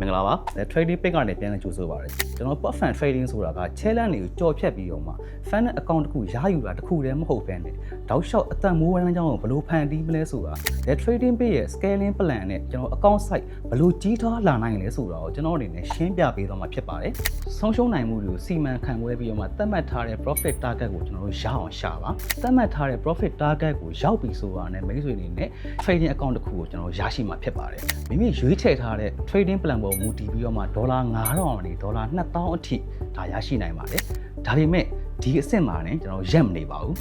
မင်္ဂလာပါ The Trading Pick ကနေပြန်လည်ကြိုဆိုပါရစေကျွန်တော် Pop Fan Trading ဆိုတာက challenge တွေကိုကြော်ဖြတ်ပြီးတော့မှ fan နဲ့ account တစ်ခုရယူတာတစ်ခုတည်းမဟုတ်ဘဲနဲ့တောက်လျှောက်အသက်မိုးဝမ်းကြောင်းကိုဘယ်လိုဖန်တီးမလဲဆိုတာ The Trading Pick ရဲ့ scaling plan နဲ့ကျွန်တော် account site ဘယ်လိုကြီးထွားလာနိုင်လဲဆိုတာကိုကျွန်တော်အနေနဲ့ရှင်းပြပေးသွားမှာဖြစ်ပါတယ်ဆုံးရှုံးနိုင်မှုတွေကိုစီမံခန့်ခွဲပြီးတော့မှသတ်မှတ်ထားတဲ့ profit target ကိုကျွန်တော်တို့ရအောင်ရှာပါသတ်မှတ်ထားတဲ့ profit target ကိုရောက်ပြီဆိုတာနဲ့မိတ်ဆွေတွေနဲ့ trading account တစ်ခုကိုကျွန်တော်ရရှိမှာဖြစ်ပါတယ်မိမိရွေးချယ်ထားတဲ့ trading plan ပေါ်မူတည်ပြီးတော့မှဒေါ်လာ9000ကနေဒေါ်လာ2000အထိဒါရရှိနိုင်ပါတယ်ဒါပေမဲ့ဒီအဆင့်မှာねကျွန်တော်ရက်မနေပါဘူး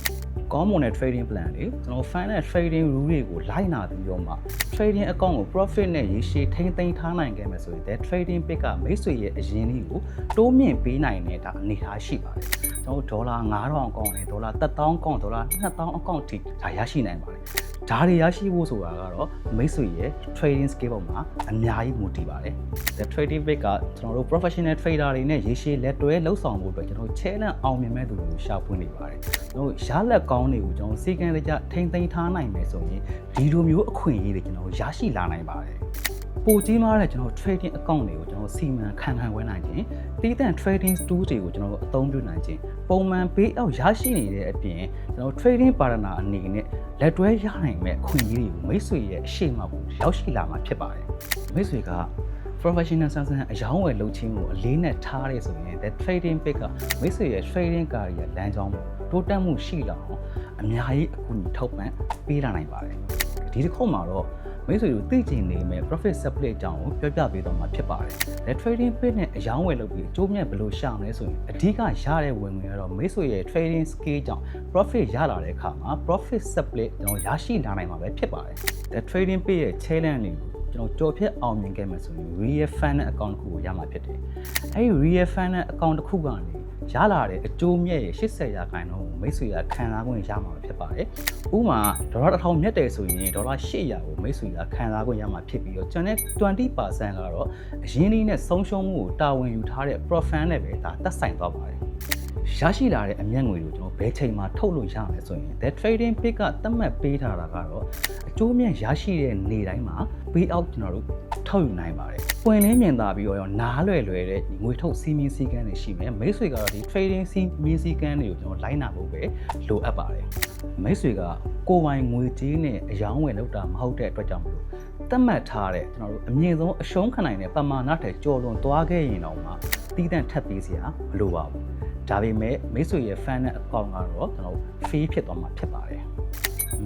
ကောင်းမွန်တဲ့ trading plan တွေကျွန်တော် fan နဲ့ trading rule တွေကိုလိုက်နာပြီးတော့မှ trading account ကို profit နဲ့ရေရှည်ထိန်းသိမ်းထားနိုင်ခဲ့မယ်ဆိုရင် the trading pick ကမိတ်ဆွေရဲ့အရင်လေးကိုတိုးမြင့်ပေးနိုင်တဲ့ဒါအနေထားရှိပါတယ်ကျွန်တော်ဒေါ်လာ9000အကောင့်နဲ့ဒေါ်လာ1000အကောင့်ဒေါ်လာ2000အကောင့်ထိဒါရရှိနိုင်ပါတယ်ဒါတွေရရှိဖို့ဆိုတာကတော့မိတ်ဆွေရဲ့ trading skill ပေါ်မှာအများကြီးမူတည်ပါတယ် the trading pick ကကျွန်တော်တို့ professional trader တွေနဲ့ရေရှည်လက်တွဲလှုပ်ဆောင်ဖို့အတွက်ကျွန်တော် challenge အောင်မြင်မဲ့သူတွေကိုရှာဖွေနေပါတယ်ကျွန်တော်ရလက်ကောင်းတွေကိုကျွန်တော်စီကံတကြထိမ့်သိမ်းထားနိုင်မယ်ဆိုရင်ဒီလိုမျိုးအခွင့်အရေးတွေကျွန်တော်ရရှိလာနိုင်ပါတယ်ပိုကြီးမားတဲ့ကျွန်တော် trading account တွေကိုကျွန်တော်စီမံခန့်ခန့်ဝဲနိုင်ခြင်းတီးတန့် trading tools တွေကိုကျွန်တော်အသုံးပြုနိုင်ခြင်းပုံမှန်ပေးအောက်ရရှိနေတဲ့အပြင်ကျွန်တော် trading partner အနေနဲ့လက်တွဲရနိုင်မဲ့အခွင့်အရေးတွေကိုမိတ်ဆွေရဲ့အရှိမကိုရောက်ရှိလာမှာဖြစ်ပါတယ်မိတ်ဆွေက professional ဆန်းဆန်းအယောင်းဝယ်လုပ်ခြင်းကိုအလေးနဲ့ထားရဲဆိုရင် the trading pick ကမိတ်ဆွေရဲ့ trading career လမ်းကြောင်းတိုးတက်မှုရှိလာအောင်အများကြီးအကူအညီထောက်ပံ့ပေးလာနိုင်ပါတယ်ဒီတစ်ခုမှာတော့ မိတ်ဆွေတို့သိချင်နေမဲ့ profit split အကြောင်းကိုပြောပြပေးတော့မှာဖြစ်ပါတယ်။ the trading pick နဲ့အယောင်းဝယ်လုပ်ပြီးအကျိုးမြတ်ဘယ်လိုရှာမလဲဆိုရင်အဓိကရတဲ့ဝင်ငွေကတော့မိတ်ဆွေရဲ့ trading skill ကြောင့် profit ရလာတဲ့အခါမှာ profit split ကျွန်တော်ရရှိလာနိုင်မှာပဲဖြစ်ပါတယ်။ the trading pick ရဲ့ challenge တွေကိုကျွန်တော်ကြော်ဖြတ်အောင်မြင်ခဲ့မယ်ဆိုရင် real fan account တစ်ခုကိုရမှာဖြစ်တယ်။အဲဒီ real fan account တစ်ခုကနေရလာတဲ့အကျိုးမြတ်ရဲ့80ရာခိုင်နှုန်းကိုမိတ်ဆွေကခံစားခွင့်ရမှာဖြစ်ပါတယ်။ဥပမာဒေါ်လာ1000မြတ်တယ်ဆိုရင်ဒေါ်လာ800ကိုမိတ်ဆွေကခံစားခွင့်ရမှာဖြစ်ပြီးတော့ကျန်တဲ့20%ကတော့အရင်းနှီးနဲ့ဆုံးရှုံးမှုကိုတာဝန်ယူထားတဲ့ profit နဲ့ပဲဒါသက်ဆိုင်သွားပါတယ်။ရရှိလာတဲ့အမျက်ငွေကိုကျွန်တော်ဘယ်ချိန်မှာထုတ်လို့ရမယ်ဆိုရင် the trading pick ကသတ်မှတ်ပေးထားတာကတော့အကျိုးမြတ်ရရှိတဲ့နေ့တိုင်းမှာ pay out ကျွန်တော်တို့ထုတ်ယူနိုင်ပါတယ်။ပွင့်လင်းမြင်သာပြီးတော့ရောနားလွယ်လွယ်တဲ့ငွေထုတ်စီမင်းစည်းကမ်းတွေရှိမယ်။မိတ်ဆွေကတော့ဒီ trading စီမင်းစည်းကမ်းတွေကိုကျွန်တော်လိုက်နာဖို့ပဲလိုအပ်ပါတယ်။မိတ်ဆွေကကိုယ်ပိုင်ငွေကြေးနဲ့အယောင်းဝယ်လုပ်တာမဟုတ်တဲ့အတွက်ကြောင့်မလို့သတ်မှတ်ထားတဲ့ကျွန်တော်တို့အမြင့်ဆုံးအရှုံးခံနိုင်တဲ့ပမာဏထက်ကျော်လွန်သွားခဲ့ရင်တော့မှတီးတန့်ထပ်ပေးစရာမလိုပါဘူး။ဒါပေမဲ့မိတ်ဆွေရဲ့ fan နဲ့ account ကတော့ကျွန်တော် fee ဖြစ်သွားမှာဖြစ်ပါတယ်။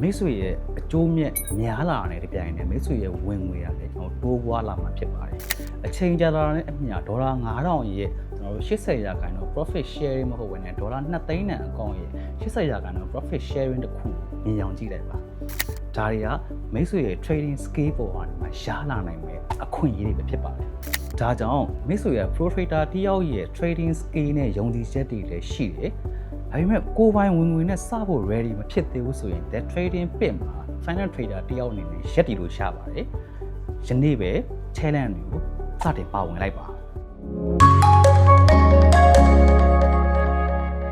မိတ်ဆွေရဲ့အကျိုးမြတ်များလာတဲ့ပြိုင်နဲ့မိတ်ဆွေရဲ့ဝင်ငွေရတယ်ကျွန်တော်တိုးပွားလာမှာဖြစ်ပါတယ်။အချိန်ကြာလာတဲ့အမျှဒေါ်လာ9000ရဲ့ကျွန်တော်တို့80ရာခိုင်နှုန်း profit sharing မဟုတ်ဘဲနဲ့ဒေါ်လာ2သိန်းတန်အကောင့်ရဲ့80ရာခိုင်နှုန်း profit sharing တစ်ခုမြင်အောင်ကြည့်လိုက်ပါ။ဒါတွေကမိတ်ဆွေရဲ့ trading skill ပေါ်မှာရှားလာနိုင်မယ်အခွင့်အရေးတွေပဲဖြစ်ပါတယ်။ဒါကြောင့်မိတ်ဆွေရဲ့ pro trader တယောက်ရဲ့ trading skill နဲ့ယုံကြည်ချက်တွေလည်းရှိတယ်။ ဒါပေမဲ့ကိုယ်ပိုင်ဝင်ငွေနဲ့စဖို့ ready မဖြစ်သေးဘူးဆိုရင် the trading pit မှာ final trader တယောက်အနေနဲ့ရက်တီလို့ရှာပါတယ်။ယနေ့ပဲ challenge တွေကိုစတင်ပါဝင်လိုက်ပါ